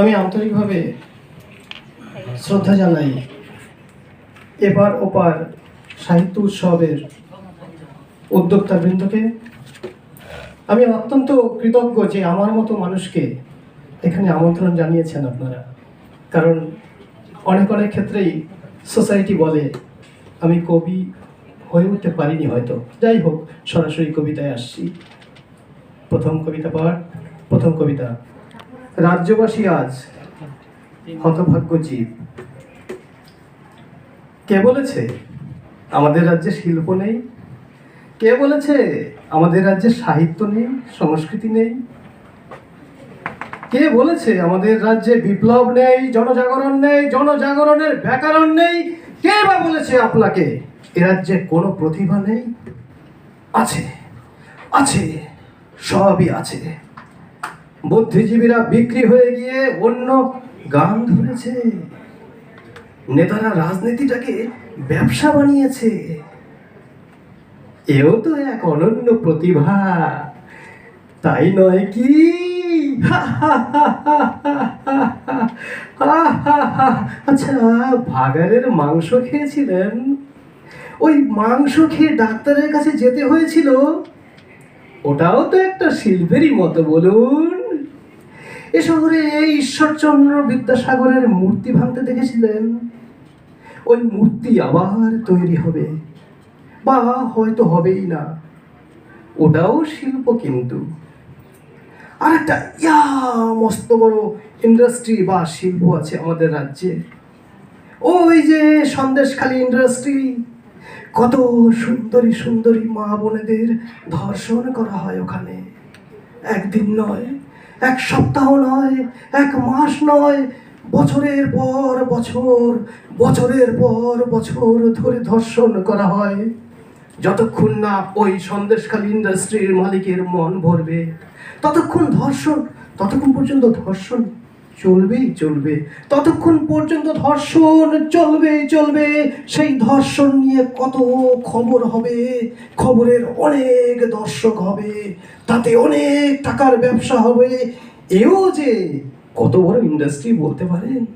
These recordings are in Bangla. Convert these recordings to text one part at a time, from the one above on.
আমি আন্তরিকভাবে শ্রদ্ধা জানাই এবার ওপার সাহিত্য উৎসবের উদ্যোক্তাবৃন্দকে। আমি অত্যন্ত কৃতজ্ঞ যে আমার মতো মানুষকে এখানে আমন্ত্রণ জানিয়েছেন আপনারা। কারণ অনেক অনেক ক্ষেত্রেই সোসাইটি বলে, আমি কবি হয়ে উঠতে পারিনি হয়তো। যাই হোক, সরাসরি কবিতায় আসছি। প্রথম কবিতা পাঠ, প্রথম কবিতা। রাজ্যবাসী আজ হতভাগ্য জীব। কে বলেছে আমাদের রাজ্যে শিল্প নেই? কে বলেছে আমাদের রাজ্যে সাহিত্য নেই, সংস্কৃতি নেই? কে বলেছে আমাদের রাজ্যে বিপ্লব নেই, জনজাগরণ নেই, জনজাগরণের ব্যাকরণ নেই? কে বা বলেছে আপনাকে এ রাজ্যে কোনো প্রতিভা নেই? আছে আছে, সবই আছে। বুদ্ধিজীবীরা বিক্রি হয়ে গিয়ে অন্য গান ধরেছে নেতারা রাজনীতিটাকে ব্যবসা বানিয়েছে এও তো এক অনন্য প্রতিভা তাই নয় কি আচ্ছা ভাগাড়ের মাংস খেয়েছিলেন ওই মাংস খেয়ে ডাক্তারের কাছে যেতে হয়েছিল ওটাও তো একটা শিল্পেরই মতো বলুন এ শহরে এই ঈশ্বরচন্দ্র বিদ্যাসাগরের মূর্তি ভাঙতে দেখেছিলেন? ওই মূর্তি আবার তৈরি হবে। বা হয়তো হবেই না। ওটাও শিল্প কিন্তু। আর একটা ইয়া মস্ত বড় ইন্ডাস্ট্রি বা শিল্প আছে আমাদের রাজ্যে। ওই যে সন্দেশখালী ইন্ডাস্ট্রি। কত সুন্দরী সুন্দরী মা বোনেদের ধর্ষণ করা হয় ওখানে। একদিন নয় এক সপ্তাহ নয়, এক মাস নয়, বছরের পর বছর, বছরের পর বছর ধরে ধর্ষণ করা হয়। যতক্ষণ না ওই সন্দেশখালী ইন্ডাস্ট্রির মালিকের মন ভরবে, ততক্ষণ ধর্ষণ, ততক্ষণ পর্যন্ত ধর্ষণ চলবেই চলবে। ততক্ষণ পর্যন্ত ধর্ষণ চলবেই চলবে। সেই ধর্ষণ নিয়ে কত খবর হবে? খবরের অনেক দর্শক হবে। তাতে অনেক টাকার ব্যবসা হবে। এও যে কত বড় ইন্ডাস্ট্রি বলতে পারেন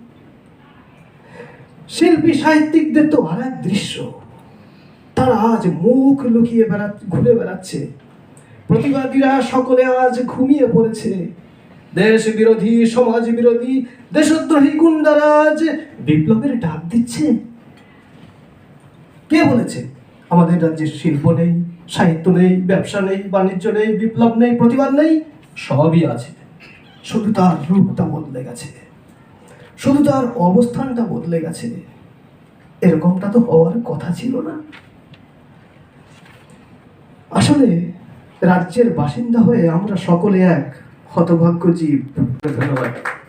শিল্পী, সাহিত্যিকদের তো আর এক দৃশ্য। তারা আজ মুখ লুকিয়ে বেড়া ঘুরে বেড়াচ্ছে। প্রতিবাদীরা সকলে আজ ঘুমিয়ে পড়েছে। দেশ বিরোধী, সমাজ বিরোধী, দেশদ্রোহী গুন্ডারা আজ বিপ্লবের ডাক দিচ্ছে। কে বলেছে? আমাদের রাজ্যে শিল্প নেই, সাহিত্য নেই, ব্যবসা নেই, বাণিজ্য নেই, বিপ্লব নেই, প্রতিবাদ নেই, সবই আছে। শুধু তার রূপটা বদলে গেছে। শুধু তার অবস্থানটা বদলে গেছে। এরকমটা তো হওয়ার কথা ছিল না। আসলে রাজ্যের বাসিন্দা হয়ে আমরা সকলে এক। হতভাগ্য জীব। ধন্যবাদ।